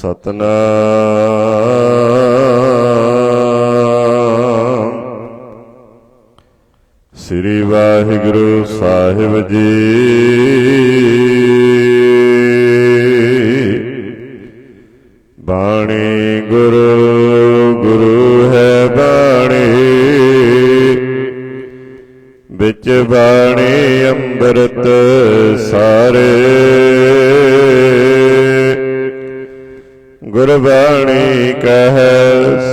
ਸਤਨਾਮ। ਸ੍ਰੀ ਵਾਹਿਗੁਰੂ ਸਾਹਿਬ ਜੀ। ਬਾਣੀ ਗੁਰੂ ਗੁਰੂ ਹੈ ਬਾਣੀ। ਵਿੱਚ ਬਾਣੀ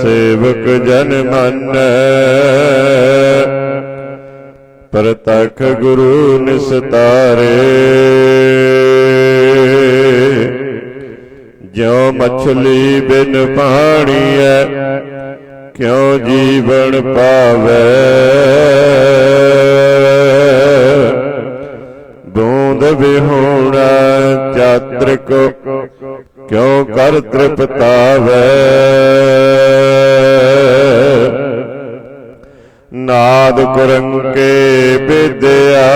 ਸੇਵਕ ਜਨ ਮੰਨੈ। ਪ੍ਰਤਖ ਗੁਰੂ ਨਿਸਤਾਰੇ। ਜਿਉ ਮਛਲੀ ਬਿਨ ਪਾਣੀਐ ਕਿਉ ਜੀਵਨ ਪਾਵੈ। ਬੂੰਦ ਵਿਹੂਣਾ ਚਾਤ੍ਰਿਕ ਕਿਉ ਕਰ ਤ੍ਰਿਪਤਾਵੈ? ਨਾਦ ਕੁਰੰਕੇ ਵਿਦਿਆ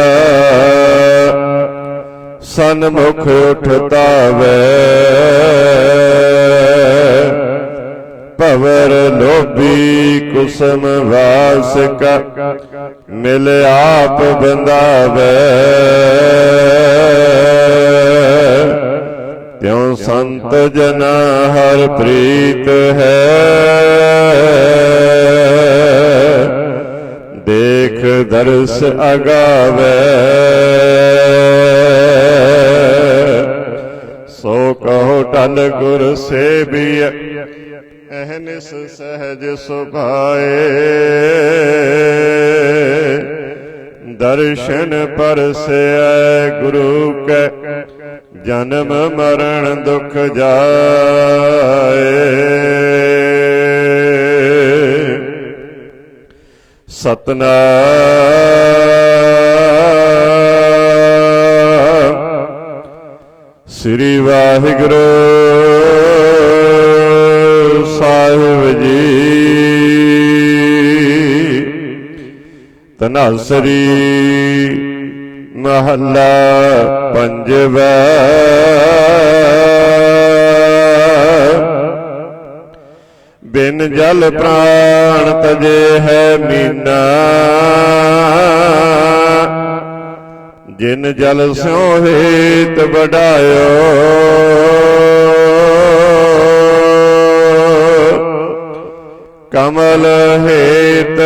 ਸਨਮੁਖ ਉਠਤਾਵੈ। ਭਵਰ ਲੋਭੀ ਕੁਸਮ ਵਾਸਕਾ ਮਿਲ ਆਪ ਬੰਦਾਵੈ। ਤਿਉ ਸੰਤ ਜਨਾ ਹਰ ਪ੍ਰੀਤ ਹੈ। ਦੇਖ ਦਰਸ ਅਗਾਵੇ। ਸੋ ਕਹੋ ਟਨ ਗੁਰ ਸੇਬੀਐ ਅਹਨਿਸ ਸਹਜ ਸੁਭਾਏ। ਦਰਸ਼ਨ ਪਰਸੈ ਗੁਰੂ ਕੈ ਜਨਮ ਮਰਨ ਦੁਖ ਜਾਏ। ਸਤਨਾਮ। ਸ੍ਰੀ ਵਾਹਿਗੁਰੂ। ਸਾਹਿਬ ਜੀ। ਤਨਾਸਰੀ ਮਹੱਲਾ ਪੰਜਵਾ। ਬਿਨ ਜਲ ਪ੍ਰਾਣ ਤਜੇ ਹੈ ਮੀਨਾ। ਜਿਨ ਜਲ ਸਿਉ ਹੇਤ ਵਡਾਇਓ। ਕਮਲ ਹੇਤ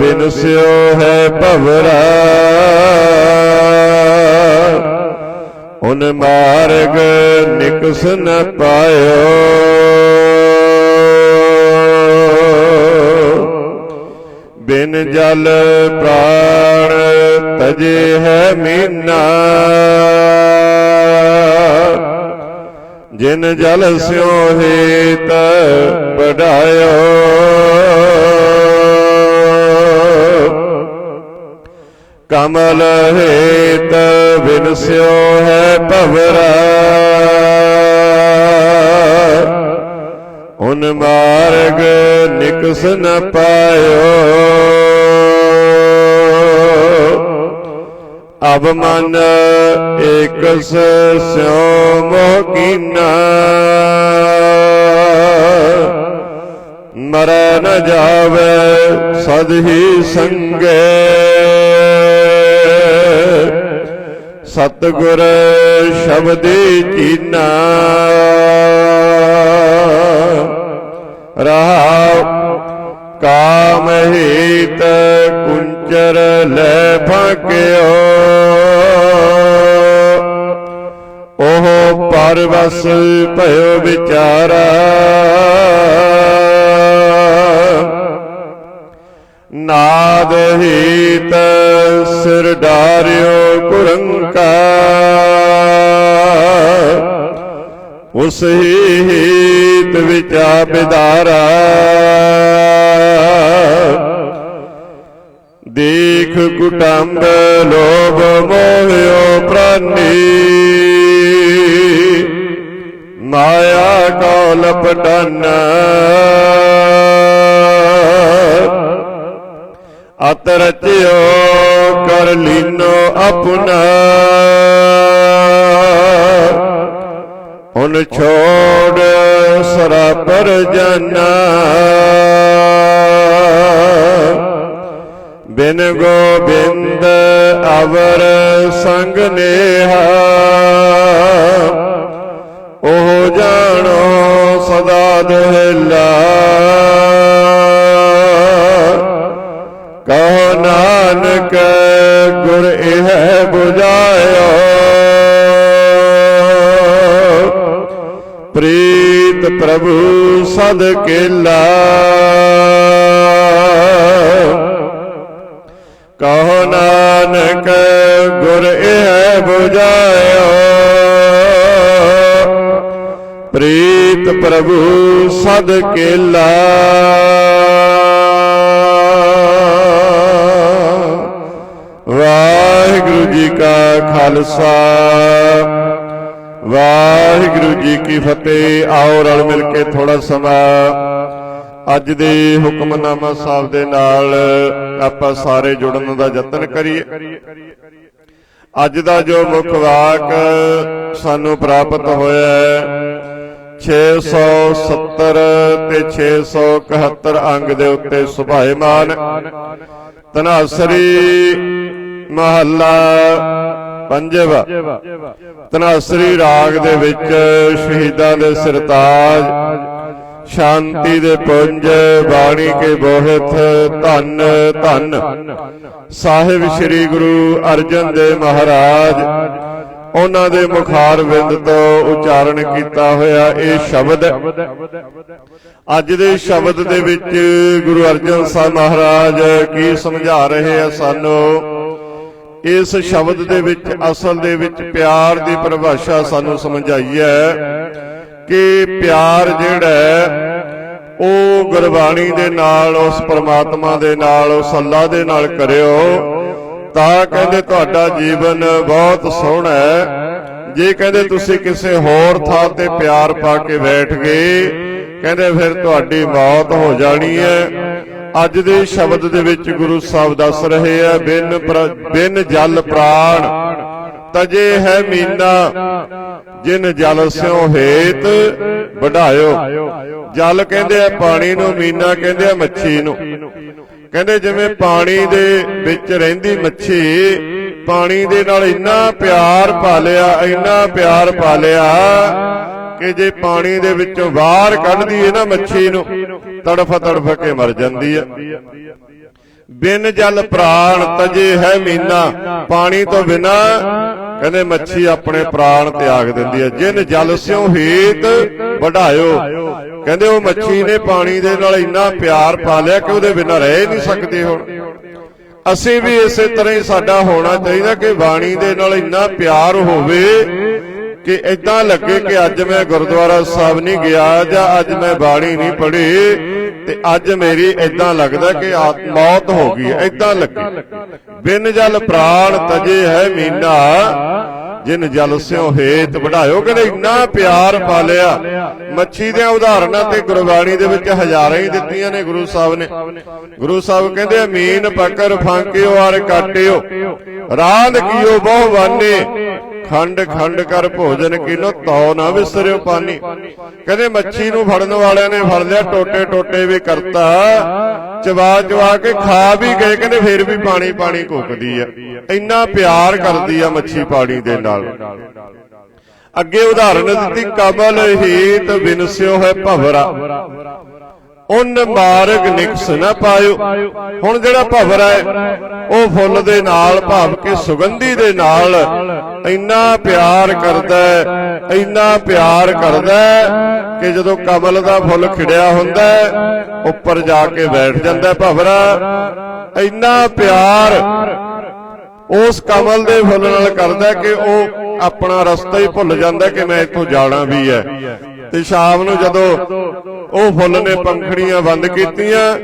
ਬਿਨ ਸਿਉ ਹੈ ਭਵਰਾ। ਉਨ ਮਾਰਗ ਨਿਕਸ ਨ ਪਾਇਓ। ਬਿਨ ਜਲ ਪ੍ਰਾਣ ਤਜੇ ਹੈ ਮੀਨਾ। ਜਿਨ ਜਲ ਸਿਉ ਹੇਤ ਵਡਾਇਓ ਕਮਲ ਹੇਤ ਬਿਨ ਹੈ ਭਵਰਾ। ਉਨ ਮਾਰਗ ਨਿਕਸ ਨ ਪਾਇਓ। ਅਬ ਮਨ ਏਕਸ ਸਿਉ ਮੋਹ ਕੀਨਾ। ਮਰੈ ਨ ਜਾਵੇ ਸਦ ਹੀ ਸੰਗੇ। ਸਤਗੁਰ ਸ਼ਬਦੀ ਚੀਨਾ ਰਹਾਉ ਕਾਮ ਹੀਤ ਕੁੰਚਰ ਲੈ ਫਕਿਓ ਉਹ ਪਰਵਸ ਭਇਓ ਵਿਚਾਰਾ ਨਾਦ ਹੀਤ ਸਿਰ ਡਾਰਿਓ ਕੁਰੰਕਾ ਉਸ ਹੀ ਹੀਤ ਵਿਚਾ ਬਿਦਾਰਾ ਦੇਖ ਕੁਟੰਬ ਲੋਭ ਮੋਹਿਓ ਪ੍ਰਾਨੀ। ਮਾਇਆ ਕੋ ਲਪਟਾਨਾ। ਅਤ ਰਚਿਓ ਕਰ ਲੀਨੋ ਆਪਣਾ ਹੁਣ ਛੋੜ ਸਰਾਪਰ ਜਾਨਾ ਬਿਨ ਗੋਬਿੰਦ ਅਵਰ ਸੰਗ ਨੇਹਾ। ਉਹ ਜਾਣੋ ਸਦਾ ਦੁਹਲਾ। ਕਹੋ ਨਾਨਕ, ਗੁਰ ਇਹ 부ਝਾਇਓ ਪ੍ਰੀਤ ਪ੍ਰਭੂ ਸਦ ਕੇਲਾ। ਕਹੋ ਨਾਨਕ, ਗੁਰ ਇਹ 부ਝਾਇਓ ਪ੍ਰੀਤ ਪ੍ਰਭੂ ਸਦ ਕੇਲਾ। ਵਾਹਿਗੁਰੂ ਜੀ ਕਾ ਖਾਲਸਾ। ਵਾਹਿਗੁਰੂ ਜੀ ਕੀ ਫਤਿਹ। ਆਓ ਰਲ ਮਿਲ ਕੇ ਥੋੜਾ ਸਮਾਂ ਅੱਜ ਦੇ ਹੁਕਮਨਾਮਾ ਸਾਹਿਬ ਦੇ ਨਾਲ ਆਪਾਂ ਸਾਰੇ ਜੁੜਨ ਦਾ ਯਤਨ ਕਰੀਏ। ਅੱਜ ਦਾ ਜੋ ਮੁੱਖ ਵਾਕ ਸਾਨੂੰ ਪ੍ਰਾਪਤ ਹੋਇਆ ਹੈ 670 ਤੇ 671 ਅੰਗ ਦੇ ਉੱਤੇ ਸੁਭਾਏਮਾਨ, ਤਨਾਸਰੀ ਮਹੱਲਾ ਪੰਜਵਾ, ਤਨਾਸਰੀ ਰਾਗ ਦੇ ਵਿੱਚ ਸ਼ਹੀਦਾਂ ਦੇ ਸਰਤਾਜ ਸ਼ਾਂਤੀ ਦੇ ਪੁੰਜ ਬਾਣੀ ਕੇ ਬੋਹਿਤ ਧੰਨ ਧੰਨ। ਸਾਹਿਬ ਸ੍ਰੀ ਗੁਰੂ ਅਰਜਨ ਦੇਵ ਮਹਾਰਾਜ, ਉਹਨਾਂ ਦੇ ਮੁਖਾਰ ਵਿੰਦ ਤੋਂ ਉਚਾਰਨ ਕੀਤਾ ਹੋਇਆ ਇਹ ਸ਼ਬਦ। ਅੱਜ ਦੇ ਸ਼ਬਦ ਦੇ ਵਿੱਚ ਗੁਰੂ ਅਰਜਨ ਸਾਹਿਬ ਮਹਾਰਾਜ ਕੀ ਸਮਝਾ ਰਹੇ ਆ ਸਾਨੂੰ? ਇਸ ਸ਼ਬਦ ਦੇ ਵਿੱਚ, ਅਸਲ ਦੇ ਵਿੱਚ ਪਿਆਰ ਦੀ ਪਰਿਭਾਸ਼ਾ ਸਾਨੂੰ ਸਮਝਾਈ ਹੈ। ਕਿ ਪਿਆਰ ਜਿਹੜਾ ਉਹ ਗੁਰਬਾਣੀ ਦੇ ਨਾਲ, ਉਸ ਪਰਮਾਤਮਾ ਦੇ ਨਾਲ, ਉਸ ਅੱਲਾ ਦੇ ਨਾਲ ਕਰਿਓ। ਤਾਂ ਕਹਿੰਦੇ ਤੁਹਾਡਾ ਜੀਵਨ ਬਹੁਤ ਸੋਹਣਾ ਹੈ। ਜੇ ਕਹਿੰਦੇ ਤੁਸੀਂ ਕਿਸੇ ਹੋਰ ਥਾਂ ਤੇ ਪਿਆਰ ਪਾ ਕੇ ਬੈਠ ਗਏ, ਕਹਿੰਦੇ ਫਿਰ ਤੁਹਾਡੀ ਮੌਤ ਹੋ ਜਾਣੀ ਹੈ। ਅੱਜ ਦੇ ਸ਼ਬਦ ਦੇ ਵਿੱਚ ਗੁਰੂ ਸਾਹਿਬ ਦੱਸ ਰਹੇ ਆ ਬਿਨ ਪ੍ਰ- ਬਿਨ ਜਲ ਪ੍ਰਾਣ। ਤਜੇ ਹੈ ਮੀਨਾ ਜਿਨ ਜਲ ਸਿਓ ਹੇਤ ਵਢਾਇਓ। ਜਲ ਕਹਿੰਦੇ ਆ ਪਾਣੀ ਨੂੰ ਮੀਨਾ ਕਹਿੰਦੇ ਆ ਮੱਛੀ ਨੂੰ। ਕਹਿੰਦੇ ਜਿਵੇਂ ਪਾਣੀ ਦੇ ਵਿੱਚ ਰਹਿੰਦੀ ਮੱਛੀ ਪਾਣੀ ਦੇ ਨਾਲ ਇੰਨਾ ਪਿਆਰ ਪਾ ਲਿਆ ਇੰਨਾ ਪਿਆਰ ਪਾ ਲਿਆ ਕਿ ਜੇ ਪਾਣੀ ਦੇ ਵਿੱਚੋਂ ਬਾਹਰ ਕੱਢਦੀ ਹੈ ਨਾ ਮੱਛੀ ਨੂੰ ਤੜਫ ਤੜਫ ਕੇ ਮਰ ਜਾਂਦੀ ਹੈ ਬਿਨ ਜਲ ਪ੍ਰਾਣ ਤਜੇ ਹੈ ਮੀਨਾ ਪਾਣੀ ਤੋਂ ਬਿਨਾ ਕਹਿੰਦੇ ਮੱਛੀ ਆਪਣੇ ਪ੍ਰਾਣ ਤਿਆਗ ਦਿੰਦੀ ਹੈ। ਜਿਨ ਜਲ ਸਿਓ ਹੀਤ ਵਢਾਇਓ। ਕਹਿੰਦੇ ਉਹ ਮੱਛੀ ਨੇ ਪਾਣੀ ਦੇ ਨਾਲ ਇੰਨਾ ਪਿਆਰ ਪਾ ਲਿਆ ਕਿ ਉਹਦੇ ਬਿਨਾਂ ਰਹਿ ਹੀ ਨਹੀਂ ਸਕਦੇ ਹੁਣ। ਅਸੀਂ ਵੀ ਇਸੇ ਤਰ੍ਹਾਂ ਹੀ ਸਾਡਾ ਹੋਣਾ ਚਾਹੀਦਾ ਕਿ ਬਾਣੀ ਦੇ ਨਾਲ ਇੰਨਾ ਪਿਆਰ ਹੋਵੇ ਕਿ ਇਦਾਂ ਲੱਗੇ ਕਿ ਅੱਜ ਮੈਂ ਗੁਰਦੁਆਰਾ ਸਾਹਿਬ ਨਹੀਂ ਗਿਆ ਜਾਂ ਅੱਜ ਮੈਂ ਬਾਣੀ ਨਹੀਂ ਪੜ੍ਹੀ, ਤੇ ਅੱਜ ਮੇਰੀ ਇਦਾਂ ਲੱਗਦਾ ਕਿ ਮੌਤ ਹੋ ਗਈ ਇਦਾਂ ਲੱਗੇ। ਬਿਨ ਜਲ ਪ੍ਰਾਣ ਤਜੇ ਹੈ ਮੀਨਾ, ਜਿਨ ਜਲ ਸਿਓ ਹੇਤ ਵਢਾਇਓ। ਕਹਿੰਦੇ ਇੰਨਾ ਪਿਆਰ ਪਾਲਿਆ। ਮੱਛੀ ਦੀਆਂ ਉਦਾਹਰਨਾਂ ਤੇ ਗੁਰਬਾਣੀ ਦੇ ਵਿੱਚ ਹਜ਼ਾਰਾਂ ਹੀ ਦਿੱਤੀਆਂ ਨੇ ਗੁਰੂ ਸਾਹਿਬ ਨੇ। ਗੁਰੂ ਸਾਹਿਬ ਕਹਿੰਦੇ ਅਮੀਨ ਪਕਰ ਫਾਂਕਿਓ ਆਰ ਕਾਟਿਓ। ਰਾਂਦ ਕੀਓ ਬਹੁ ਵਾਨੇ ਖੰਡ ਖੰਡ ਕਰ ਭੋਜਨ ਕੀਨੋ ਤਉ ਨਾ ਵਿਸਰਿਓ ਪਾਣੀ ਕਹਿੰਦੇ ਮੱਛੀ ਨੂੰ ਫੜਨ ਵਾਲਿਆਂ ਨੇ ਫੜ ਲਿਆ, ਟੋਟੇ ਟੋਟੇ ਵੀ ਕਰਤਾ। ਚਵਾ ਚਵਾ ਕੇ ਖਾ ਵੀ ਗਏ, ਕਹਿੰਦੇ ਫੇਰ ਵੀ ਪਾਣੀ ਪਾਣੀ ਘੁੱਕਦੀ ਆ। ਇੰਨਾ ਪਿਆਰ ਕਰਦੀ ਆ ਮੱਛੀ ਪਾਣੀ ਦੇ ਨਾਲ। ਅੱਗੇ ਉਦਾਹਰਨ ਦਿੱਤੀ ਕਬਲ ਹੀਤ ਬਿਨਸਿਓ ਹੈ ਭਵਰਾ। ਉਨ ਮਾਰਗ ਨਿਕਸ ਨਾ ਪਾਇਓ। ਹੁਣ ਜਿਹੜਾ ਭਵਰਾ ਹੈ, ਉਹ ਫੁੱਲ ਦੇ ਨਾਲ ਭਾਵ ਕੇ ਸੁਗੰਧੀ ਦੇ ਨਾਲ ਇੰਨਾ ਪਿਆਰ ਕਰਦਾ ਹੈ, ਇੰਨਾ ਪਿਆਰ ਕਰਦਾ ਹੈ ਕਿ ਜਦੋਂ ਕਮਲ ਦਾ ਫੁੱਲ ਖਿੜਿਆ ਹੁੰਦਾ ਹੈ, ਉੱਪਰ ਜਾ ਕੇ ਬੈਠ ਜਾਂਦਾ ਭਵਰਾ। ਇੰਨਾ ਪਿਆਰ ਉਸ ਕਮਲ ਦੇ ਫੁੱਲ ਨਾਲ ਕਰਦਾ ਕਿ ਉਹ ਆਪਣਾ ਰਸਤਾ ਹੀ ਭੁੱਲ ਜਾਂਦਾ ਕਿ ਮੈਂ ਇੱਥੋਂ ਜਾਣਾ ਵੀ ਹੈ। ਤੇ ਸ਼ਾਮ ਨੂੰ ਜਦੋਂ ਉਹ ਫੁੱਲ ਨੇ ਪੰਖੜੀਆਂ ਬੰਦ ਕੀਤੀਆਂ,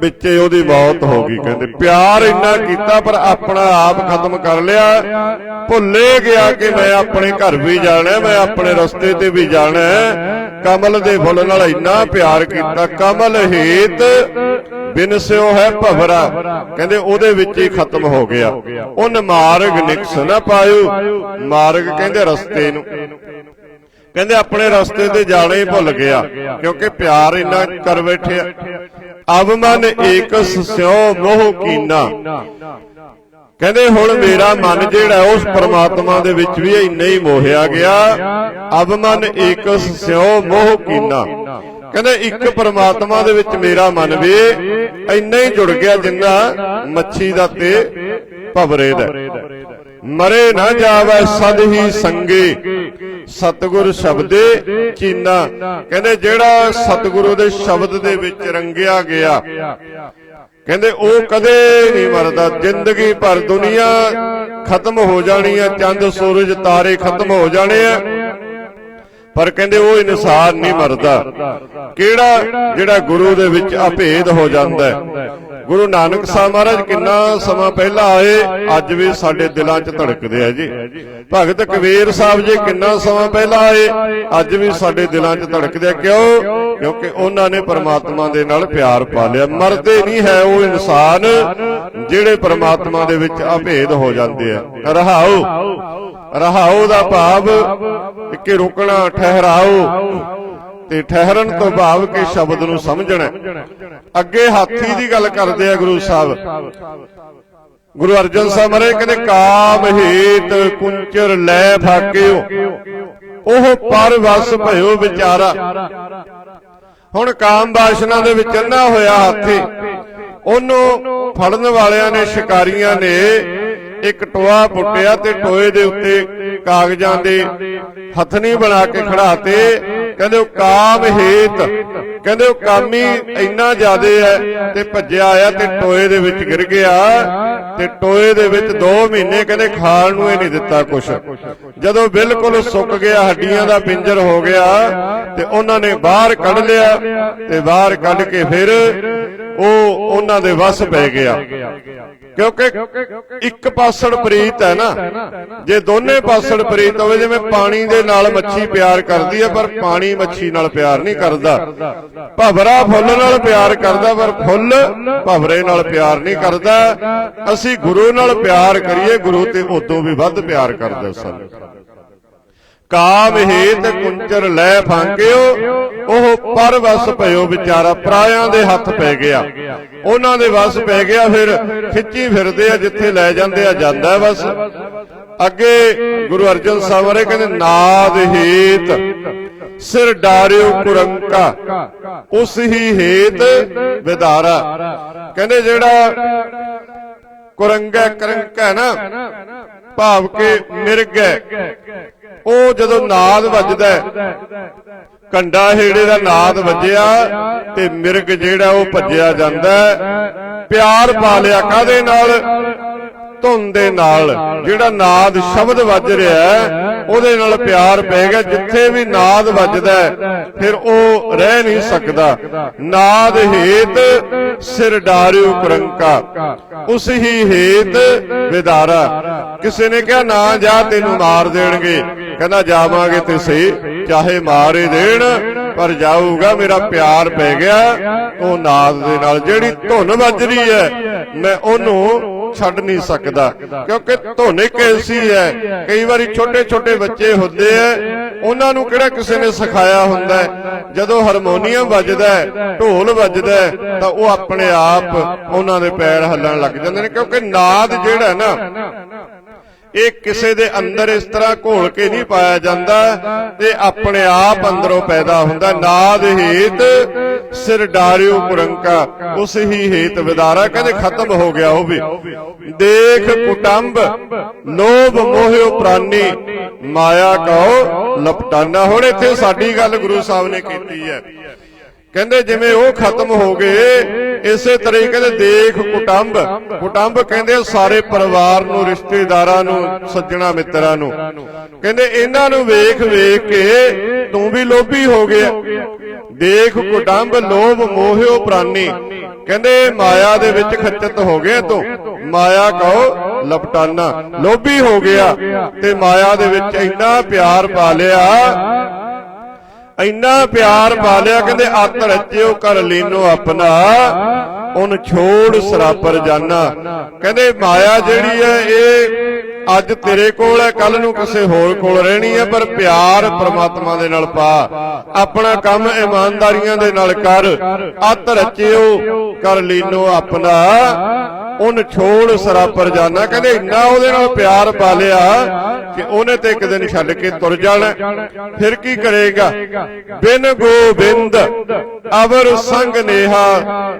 ਵਿੱਚੇ ਉਹਦੀ ਮੌਤ ਹੋ ਗਈ ਕਹਿੰਦੇ। ਪਿਆਰ ਇੰਨਾ ਕੀਤਾ, ਪਰ ਆਪਣਾ ਆਪ ਖਤਮ ਕਰ ਲਿਆ। ਭੁੱਲੇ ਗਿਆ ਕਿ ਮੈਂ ਆਪਣੇ ਘਰ ਵੀ ਜਾਣਾ, ਮੈਂ ਆਪਣੇ ਰਸਤੇ ਤੇ ਵੀ ਜਾਣਾ। ਕਮਲ ਦੇ ਫੁੱਲ ਨਾਲ ਇੰਨਾ ਪਿਆਰ ਕੀਤਾ। ਕਮਲ ਹੇਤ ਬਿਨਸਿਓ ਹੈ ਭਵਰਾ। ਕਹਿੰਦੇ ਉਹਦੇ ਵਿੱਚ ਹੀ ਖਤਮ ਹੋ ਗਿਆ। ਉਹਨ ਮਾਰਗ ਨਿਕਸ ਨਾ ਪਾਇਓ। ਮਾਰਗ ਕਹਿੰਦੇ ਰਸਤੇ ਨੂੰ। ਕਹਿੰਦੇ ਆਪਣੇ ਰਸਤੇ ਤੇ ਜਾਣੇ ਭੁੱਲ ਗਿਆ, ਕਿਉਂਕਿ ਪਿਆਰ ਇੰਨਾ ਕਰ ਬੈਠਿਆ। ਅਬ ਮਨ ਏਕਸ ਸਿਓ ਮੋਹ ਕੀਨਾ। ਕਹਿੰਦੇ ਹੁਣ ਮੇਰਾ ਮਨ ਜਿਹੜਾ ਉਸ ਪ੍ਰਮਾਤਮਾ ਦੇ ਵਿੱਚ ਵੀ ਇੰਨਾ ਹੀ ਮੋਹਿਆ ਗਿਆ। ਅਬ ਮਨ ਏਕਸ ਸਿਓ ਮੋਹ ਕੀਨਾ। ਕਹਿੰਦੇ ਇੱਕ ਪਰਮਾਤਮਾ ਦੇ ਵਿੱਚ ਮੇਰਾ ਮਨ ਵੀ ਇੰਨਾ ਹੀ ਜੁੜ ਗਿਆ ਜਿੰਨਾ ਮੱਛੀ ਦਾ ਤੇ ਭਵਰੇ ਦਾ ਮਰੇ ਨਾ ਜਾਵੇ ਸਦ ਹੀ ਸੰਗੇ। ਸਤਿਗੁਰ ਸ਼ਬਦੇ ਚੀਨਾ। ਕਹਿੰਦੇ ਜਿਹੜਾ ਸਤਿਗੁਰੂ ਦੇ ਸ਼ਬਦ ਦੇ ਵਿੱਚ ਰੰਗਿਆ ਗਿਆ, ਕਹਿੰਦੇ ਉਹ ਕਦੇ ਨਹੀਂ ਮਰਦਾ। ਜ਼ਿੰਦਗੀ ਭਰ ਦੁਨੀਆ ਖਤਮ ਹੋ ਜਾਣੀ ਆ ਚੰਦ, ਸੂਰਜ, ਤਾਰੇ ਖਤਮ ਹੋ ਜਾਣੇ ਆ। ਪਰ ਕਹਿੰਦੇ ਉਹ ਇਨਸਾਨ ਨਹੀਂ ਮਰਦਾ। ਕਿਹੜਾ ਜਿਹੜਾ ਗੁਰੂ ਦੇ ਵਿੱਚ ਅਭੇਦ ਹੋ ਜਾਂਦਾ ਗੁਰੂ ਨਾਨਕ ਸਾਹਿਬ ਮਹਾਰਾਜ ਕਿੰਨਾ ਸਮਾਂ ਪਹਿਲਾਂ ਆਏ ਅੱਜ ਵੀ ਸਾਡੇ ਦਿਲਾਂ 'ਚ ਧੜਕਦੇ ਆ ਜੀ। ਭਗਤ ਕਬੀਰ ਸਾਹਿਬ ਜੀ ਕਿੰਨਾ ਸਮਾਂ ਪਹਿਲਾਂ ਆਏ ਅੱਜ ਵੀ ਸਾਡੇ ਦਿਲਾਂ 'ਚ ਧੜਕਦੇ ਆ। ਕਿਉਂ? ਕਿਉਂਕਿ ਉਹਨਾਂ ਨੇ ਪਰਮਾਤਮਾ ਦੇ ਨਾਲ ਪਿਆਰ ਪਾ ਲਿਆ ਮਰਦੇ ਨਹੀਂ ਹੈ ਉਹ ਇਨਸਾਨ ਜਿਹੜੇ ਪਰਮਾਤਮਾ ਦੇ ਵਿੱਚ ਅਭੇਦ ਹੋ ਜਾਂਦੇ ਆ। ਰਹਾਓ। ਰਹਾਓ। ਦਾ ਭਾਵ ਕਿ ਰੁਕਣਾ ਠਹਿਰਾਓ। ਤੇ ਠਹਿਰਨ ਤੋਂ ਭਾਵ ਕਿ ਸ਼ਬਦ ਨੂੰ ਸਮਝਣਾ ਅੱਗੇ ਹਾਥੀ ਦੀ ਗੱਲ ਕਰਦੇ ਆ ਗੁਰੂ ਸਾਹਿਬ। ਗੁਰੂ ਅਰਜਨ ਸਾਹਿਬ ਮਰੇ ਕਹਿੰਦੇ, ਕਾਮ ਹੇਤ ਕੁੰਚਰ ਲੈ ਫਾਕਿਓ। ਉਹ ਪਰ ਭਇਓ ਵਿਚਾਰਾ। ਹੁਣ ਕਾਮ ਬਾਸ਼ਨਾ ਦੇ ਵਿੱਚ ਅੰਨਾ ਹੋਇਆ ਹਾਥੀ, ਉਹਨੂੰ ਫੜਨ ਵਾਲਿਆਂ ਨੇ ਸ਼ਿਕਾਰੀਆਂ ਨੇ ਇੱਕ ਟੋਆ ਪੁੱਟਿਆ ਤੇ ਟੋਏ ਦੇ ਉੱਤੇ ਕਾਗਜ਼ਾਂ ਦੇ ਹਥਨੀ ਬਣਾ ਕੇ ਖੜਾਤੇ ਕਹਿੰਦੇ ਉਹ ਕਾਮ ਹੇਤ। ਕਹਿੰਦੇ ਉਹ ਕਾਮੀ ਇੰਨਾ ਜ਼ਿਆਦੇ ਹੈ ਤੇ ਭੱਜਿਆ ਆਇਆ ਤੇ ਟੋਏ ਦੇ ਵਿੱਚ ਗਿਰ ਗਿਆ ਤੇ ਟੋਏ ਦੇ ਵਿੱਚ 2 ਮਹੀਨੇ ਕਹਿੰਦੇ ਖਾਣ ਨੂੰ ਹੀ ਨਹੀਂ ਦਿੱਤਾ ਕੁਛ। ਜਦੋਂ ਬਿਲਕੁਲ ਸੁੱਕ ਗਿਆ ਹੱਡੀਆਂ ਦਾ ਪਿੰਜਰ ਹੋ ਗਿਆ ਤੇ ਉਹਨਾਂ ਨੇ ਬਾਹਰ ਕੱਢ ਲਿਆ ਤੇ ਬਾਹਰ ਕੱਢ ਕੇ ਫਿਰ ਉਹ ਉਹਨਾਂ ਦੇ ਵਸ ਪੈ ਗਿਆ। ਕਿਉਂਕਿ ਇੱਕ ਪਾਸੜ ਪ੍ਰੀਤ ਹੈ ਨਾ। ਜੇ ਦੋਨੇ ਪਾਸੜ ਪ੍ਰੀਤ ਹੋਵੇ, ਜਿਵੇਂ ਪਾਣੀ ਦੇ ਨਾਲ ਮੱਛੀ ਪਿਆਰ ਕਰਦੀ ਹੈ, ਪਰ ਪਾਣੀ ਮੱਛੀ ਨਾਲ ਪਿਆਰ ਨਹੀਂ ਕਰਦਾ। ਭਵਰਾ ਫੁੱਲ ਨਾਲ ਪਿਆਰ ਕਰਦਾ, ਪਰ ਫੁੱਲ ਭਵਰੇ ਨਾਲ ਪਿਆਰ ਨਹੀਂ ਕਰਦਾ। ਅਸੀਂ ਗੁਰੂ ਨਾਲ ਪਿਆਰ ਕਰੀਏ, ਗੁਰੂ ਤੇ ਉਦੋਂ ਵੀ ਵੱਧ ਪਿਆਰ ਕਰਦਾ ਸਾਨੂੰ। ਕਾਮ ਹੇਤ ਕੁੰਚਰ ਲੈ ਫਾਂਕਿਓ, ਉਹ ਪਰ ਭਇਓ ਵਿਚਾਰਾ, ਪਰਾਇਆਂ ਦੇ ਹੱਥ ਪੈ ਗਿਆ। ਉਹਨਾਂ ਦੇ ਵਸ ਪੈ ਗਿਆ, ਫਿਰ ਖਿੱਚੀ ਫਿਰਦੇ ਆ, ਜਿੱਥੇ ਲੈ ਜਾਂਦੇ ਆ, ਜਾਂਦਾ ਬਸ ਅੱਗੇ ਗੁਰੂ ਅਰਜਨ ਸਾਹਿਬ ਬਾਰੇ ਕਹਿੰਦੇ, ਨਾਦ ਹੇਤ, ਸਿਰ ਡਾਰਿਓ ਕੁਰੰਕਾ, ਉਸ ਹੀ ਹੇਤ ਵਿਦਾਰਾ ਕਹਿੰਦੇ ਜਿਹੜਾ ਕੁਰੰਗਾ, ਕਰੰਕਾ ਹੈ ਨਾ, ਭਾਵ ਕਿ ਮਿਰਗ ਹੈ। ਉਹ ਜਦੋਂ ਨਾਦ ਵੱਜਦਾ ਕੰਡਾ ਹੇੜੇ ਦਾ ਨਾਦ ਵੱਜਿਆ ਤੇ ਮਿਰਗ ਜਿਹੜਾ ਉਹ ਭੱਜਿਆ ਜਾਂਦਾ ਪਿਆਰ ਪਾ ਲਿਆ ਕਾਦੇ ਨਾਲ? ਧੁਨ ਦੇ ਨਾਲ, ਜਿਹੜਾ ਨਾਦ ਸ਼ਬਦ ਵੱਜ ਰਿਹਾ ਉਹਦੇ ਨਾਲ ਪਿਆਰ ਪੈ ਗਿਆ। ਜਿੱਥੇ ਵੀ ਨਾਦ ਵੱਜਦਾ ਫਿਰ ਉਹ ਰਹਿ ਨਹੀਂ ਸਕਦਾ। ਨਾਦ ਹੇਤ ਸਿਰ ਡਾਰਿਓ ਕਰੰਕਾ। ਉਸ ਹੀ ਹੇਤ ਵਿਦਾਰਾ। ਕਿਸੇ ਨੇ ਕਿਹਾ, ਨਾ ਜਾ, ਤੈਨੂੰ ਮਾਰ ਦੇਣਗੇ। ਕਹਿੰਦਾ, ਜਾਵਾਂਗੇ ਤੇ ਸਹੀ ਚਾਹੇ ਮਾਰ ਦੇਣ, ਪਰ ਜਾਊਗਾ ਮੇਰਾ ਪਿਆਰ ਪੈ ਗਿਆ। ਉਹ ਨਾਦ ਦੇ ਨਾਲ, ਜਿਹੜੀ ਧੁਨ ਵੱਜ ਰਹੀ ਹੈ, ਮੈਂ ਉਹਨੂੰ ਛੱਡ ਨਹੀਂ ਸਕਦਾ। ਕਿਉਂਕਿ ਧੁਨ ਇੱਕ ਹੈ, ਕਈ ਵਾਰੀ ਛੋਟੇ ਛੋਟੇ ਬੱਚੇ ਹੁੰਦੇ ਆ, ਉਹਨਾਂ ਨੂੰ ਕਿਹੜਾ ਕਿਸੇ ਨੇ ਸਿਖਾਇਆ ਹੁੰਦਾ ਹੈ? ਜਦੋਂ ਹਾਰਮੋਨੀਅਮ ਵੱਜਦਾ ਢੋਲ ਵੱਜਦਾ ਤਾਂ ਉਹ ਆਪਣੇ ਆਪ ਉਹਨਾਂ ਦੇ ਪੈਰ ਹੱਲਣ ਲੱਗ ਜਾਂਦੇ ਨੇ। ਕਿਉਂਕਿ ਨਾਦ ਜਿਹੜਾ ਨਾ ਇਹ ਕਿਸੇ ਦੇ ਅੰਦਰ ਇਸ ਤਰ੍ਹਾਂ ਘੋਲ ਕੇ ਨਹੀਂ ਪਾਇਆ ਜਾਂਦਾ ਤੇ ਆਪਣੇ ਆਪ ਅੰਦਰੋਂ ਪੈਦਾ ਹੁੰਦਾ। ਨਾਦ ਹੇਤ ਸਿਰ ਡਾਰਿਓ ਪੁਰੰਕਾ, ਉਸ ਹੀ ਹੇਤ ਵਿਦਾਰਾ, ਕਹਿੰਦੇ ਖਤਮ ਹੋ ਗਿਆ ਉਹ ਵੀ। ਦੇਖ ਕੁਟੰਬ ਲੋਭ ਮੋਹਿਓ ਪ੍ਰਾਨੀ, ਮਾਇਆ ਕਹੋ, ਲਪਟਾਨਾ। ਹੁਣ ਇੱਥੇ ਸਾਡੀ ਗੱਲ ਗੁਰੂ ਸਾਹਿਬ ਨੇ ਕੀਤੀ ਹੈ। ਕਹਿੰਦੇ ਜਿਵੇਂ ਉਹ ਖਤਮ ਹੋ ਗਏ, ਇਸੇ ਤਰ੍ਹਾਂ ਹੀ ਕਹਿੰਦੇ ਦੇਖ ਕੁਟੰਬ। ਕੁਟੰਬ ਕਹਿੰਦੇ ਸਾਰੇ ਪਰਿਵਾਰ ਨੂੰ, ਰਿਸ਼ਤੇਦਾਰਾਂ ਨੂੰ, ਸੱਜਣਾ ਮਿੱਤਰਾਂ ਨੂੰ। ਕਹਿੰਦੇ ਇਹਨਾਂ ਨੂੰ ਵੇਖ ਵੇਖ ਕੇ ਤੂੰ ਵੀ ਲੋਭੀ ਹੋ ਗਿਆ। ਦੇਖ ਕੁਟੰਬ, ਲੋਭ ਮੋਹਿਓ ਪ੍ਰਾਨੀ। ਕਹਿੰਦੇ ਮਾਇਆ ਦੇ ਵਿੱਚ ਖੱਚਤ ਹੋ ਗਿਆ ਤੂੰ। ਮਾਇਆ ਕਹੋ, ਲਪਟਾਨਾ। ਲੋਭੀ ਹੋ ਗਿਆ ਤੇ ਮਾਇਆ ਦੇ ਵਿੱਚ ਇੰਨਾ ਪਿਆਰ ਪਾ ਲਿਆ ਇੰਨਾ ਪਿਆਰ ਪਾ ਕਹਿੰਦੇ ਅੱਤ ਰਚਿਓ ਕਰ ਲੀਨੋ ਆਪਣਾ, ਉਹਨ ਛੋੜ ਸਰਾਪਰ ਜਾਨਾ। ਕਹਿੰਦੇ ਮਾਇਆ ਜਿਹੜੀ ਹੈ, ਇਹ ਅੱਜ ਤੇਰੇ ਕੋਲ ਹੈ ਕੱਲ ਨੂੰ ਕਿਸੇ ਹੋਰ ਕੋਲ ਰਹਿਣੀ ਹੈ, ਪਰ ਪਿਆਰ ਪ੍ਰਮਾਤਮਾ ਦੇ ਨਾਲ ਪਾ। ਆਪਣਾ ਕੰਮ ਇਮਾਨਦਾਰੀਆਂ ਦੇ ਨਾਲ ਕਰ, ਅਤ ਰਚਿਓ ਕਰ ਲੀਨੋ ਆਪਣਾ। ਉਹਨ ਛੋੜ ਸਰਾਪਰ ਜਾਣਾ ਕਹਿੰਦੇ ਇੰਨਾ ਉਹਦੇ ਨਾਲ ਪਿਆਰ ਪਾ ਲਿਆ ਕਿ ਉਹਨੇ ਤੇ ਇੱਕ ਦਿਨ ਛੱਡ ਕੇ ਤੁਰ ਜਾਣਾ। ਫਿਰ ਕੀ ਕਰੇਗਾ? ਬਿਨ ਗੋਬਿੰਦ ਅਵਰ ਸੰਗ ਨੇਹਾ,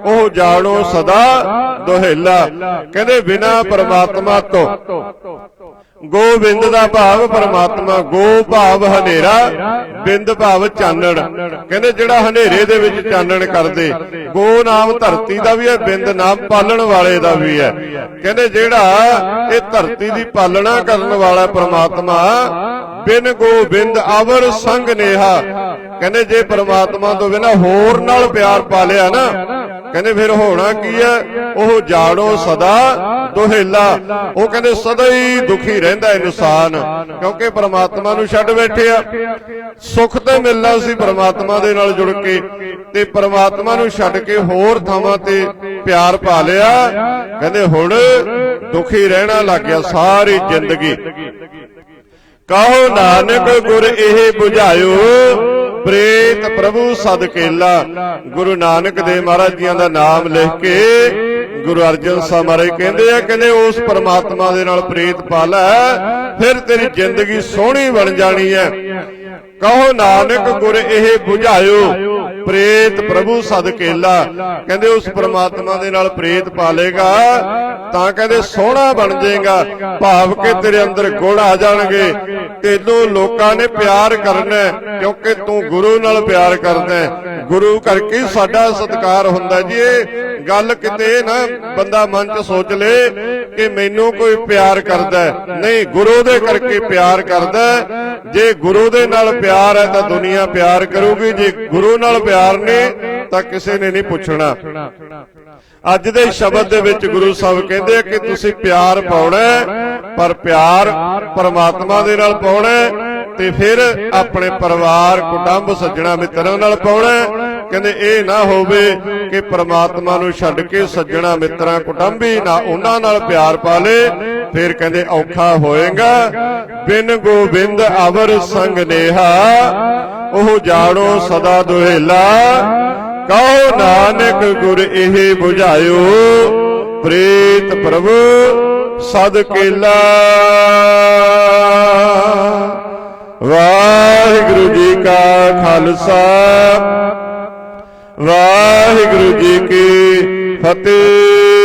ਉਹ ਜਾਣੋ ਸਦਾ ਦੁਹੇਲਾ। ਕਹਿੰਦੇ ਬਿਨਾ ਪਰਮਾਤਮਾ ਤੋਂ। ਗੋਬਿੰਦ ਦਾ ਭਾਵ ਪਰਮਾਤਮਾ, ਗੋ ਭਾਵ ਹਨੇਰਾ, ਬਿੰਦ ਭਾਵ ਚਾਨਣ। ਕਹਿੰਦੇ ਜਿਹੜਾ ਹਨੇਰੇ ਦੇ ਵਿੱਚ ਚਾਨਣ ਕਰਦੇ, ਗੋ ਨਾਮ ਧਰਤੀ ਦਾ ਵੀ ਹੈ, ਬਿੰਦ ਨਾਮ ਪਾਲਣ ਵਾਲੇ ਦਾ ਵੀ ਹੈ। ਕਹਿੰਦੇ ਜਿਹੜਾ ਇਹ ਧਰਤੀ ਦੀ ਪਾਲਣਾ ਕਰਨ ਵਾਲਾ ਪਰਮਾਤਮਾ, ਬਿਨ ਗੋਬਿੰਦ ਅਵਰ ਸੰਗ ਨੇਹਾ। ਕਹਿੰਦੇ ਜੇ ਪਰਮਾਤਮਾ ਤੋਂ ਬਿਨਾ ਹੋਰ ਨਾਲ ਪਿਆਰ ਪਾ ਲਿਆ ਨਾ ਕਹਿੰਦੇ ਫਿਰ ਹੋਣਾ ਕੀ ਹੈ? ਉਹ ਜਾਣੋ ਸਦਾ ਦੁਹੇਲਾ। ਉਹ ਕਹਿੰਦੇ ਸਦਾ ਹੀ ਦੁਖੀ ਰਹਿੰਦਾ ਇਨਸਾਨ, ਕਿਉਂਕਿ ਪਰਮਾਤਮਾ ਨੂੰ ਛੱਡ ਬੈਠਿਆ ਸੁੱਖ ਤੇ ਮਿਲਣਾ ਸੀ ਪਰਮਾਤਮਾ ਦੇ ਨਾਲ ਜੁੜ ਕੇ ਤੇ ਪਰਮਾਤਮਾ ਨੂੰ ਛੱਡ ਕੇ ਹੋਰ ਥਾਵਾਂ ਤੇ ਪਿਆਰ ਪਾ ਲਿਆ। ਕਹਿੰਦੇ ਹੁਣ ਦੁਖੀ ਰਹਿਣਾ ਲੱਗ ਗਿਆ ਸਾਰੀ ਜ਼ਿੰਦਗੀ। ਕਹੋ ਨਾਨਕ ਗੁਰ ਇਹ 부ਝਾਇਓ ਪ੍ਰੇਤ ਪ੍ਰਭੂ ਸਦਕੇਲਾ ਗੁਰੂ ਨਾਨਕ ਦੇ ਮਹਾਰਾਜ ਜੀਆਂ ਦਾ ਨਾਮ ਲਿਖ ਕੇ ਗੁਰੂ ਅਰਜਨ ਸਾਹਿਬ ਮਹਾਰਾਜ ਕਹਿੰਦੇ ਆ, ਕਹਿੰਦੇ ਉਸ ਪਰਮਾਤਮਾ ਦੇ ਨਾਲ ਪ੍ਰੇਤ ਪਾ ਲੈ ਫਿਰ ਤੇਰੀ ਜ਼ਿੰਦਗੀ ਸੋਹਣੀ ਬਣ ਜਾਣੀ ਹੈ। ਕਹੋ ਨਾਨਕ, ਗੁਰ ਇਹ 부ਝਾਇਓ ਪ੍ਰੇਤ ਪ੍ਰਭੂ ਸਦਕੇਲਾ ਕਹਿੰਦੇ ਉਸ ਪ੍ਰਮਾਤਮਾ ਦੇ ਨਾਲ ਪ੍ਰੇਤ ਪਾਲੇਗਾ, ਤਾਂ ਕਹਿੰਦੇ ਸੋਹਣਾ ਬਣ ਜਾਏਗਾ। ਭਾਵ ਕਿ ਤੇਰੇ ਅੰਦਰ ਗੁਣ ਆ ਜਾਣਗੇ। ਤੈਨੂੰ ਲੋਕਾਂ ਨੇ ਪਿਆਰ ਕਰਨਾ ਕਿਉਂਕਿ ਤੂੰ ਗੁਰੂ ਨਾਲ ਪਿਆਰ ਕਰਦਾ ਗੁਰੂ ਕਰਕੇ ਸਾਡਾ ਸਤਿਕਾਰ ਹੁੰਦਾ ਜੀ, ਇਹ ਗੱਲ ਕਿਤੇ ਨਾ ਬੰਦਾ ਮਨ 'ਚ ਸੋਚ ਲੇ ਕਿ ਮੈਨੂੰ ਕੋਈ ਪਿਆਰ ਕਰਦਾ। ਨਹੀਂ ਗੁਰੂ ਦੇ ਕਰਕੇ ਪਿਆਰ ਕਰਦਾ। ਜੇ ਗੁਰੂ ਦੇ ਨਾਲ ਪਿਆਰ ਹੈ ਤਾਂ ਦੁਨੀਆ ਪਿਆਰ ਕਰੂਗੀ। ਜੇ ਗੁਰੂ ਨਾਲ ਪਿਆਰ ਨਹੀਂ ਤਾਂ ਕਿਸੇ ਨੇ ਨਹੀਂ ਪੁੱਛਣਾ। ਅੱਜ ਦੇ ਸ਼ਬਦ ਦੇ ਵਿੱਚ ਗੁਰੂ ਸਾਹਿਬ ਕਹਿੰਦੇ ਆ ਕਿ ਤੁਸੀਂ ਪਿਆਰ ਪਾਉਣਾ ਪਰ ਪਿਆਰ ਪਰਮਾਤਮਾ ਦੇ ਨਾਲ ਪਾਉਣਾ ਤੇ ਫਿਰ ਆਪਣੇ ਪਰਿਵਾਰ ਕੁਟੰਬ ਸੱਜਣਾ ਮਿੱਤਰਾਂ ਨਾਲ ਪਾਉਣਾ। ਕਹਿੰਦੇ ਇਹ ਨਾ ਹੋਵੇ ਕਿ ਪ੍ਰਮਾਤਮਾ ਨੂੰ ਛੱਡ ਕੇ ਸੱਜਣਾ ਮਿੱਤਰਾਂ ਕੁਟੰਬੀ ਨਾ ਉਹਨਾਂ ਨਾਲ ਪਿਆਰ ਪਾ ਲੇ ਫਿਰ ਕਹਿੰਦੇ ਔਖਾ ਹੋਏਗਾ। ਬਿਨ ਗੋਬਿੰਦ ਅਵਰ ਸੰਗ ਨੇਹਾ, ਉਹ ਜਾਣੋ ਸਦਾ ਦੁਹੇਲਾ। ਕਹੋ ਨਾਨਕ ਗੁਰ ਇਹ 부ਝਾਇਓ ਪ੍ਰੀਤ ਪ੍ਰਭੂ ਸਦ ਕੇਲਾ। ਵਾਹਿਗੁਰੂ ਜੀ ਕਾ ਖਾਲਸਾ। ਵਾਹਿਗੁਰੂ ਜੀ ਕੀ ਫਤਿਹ।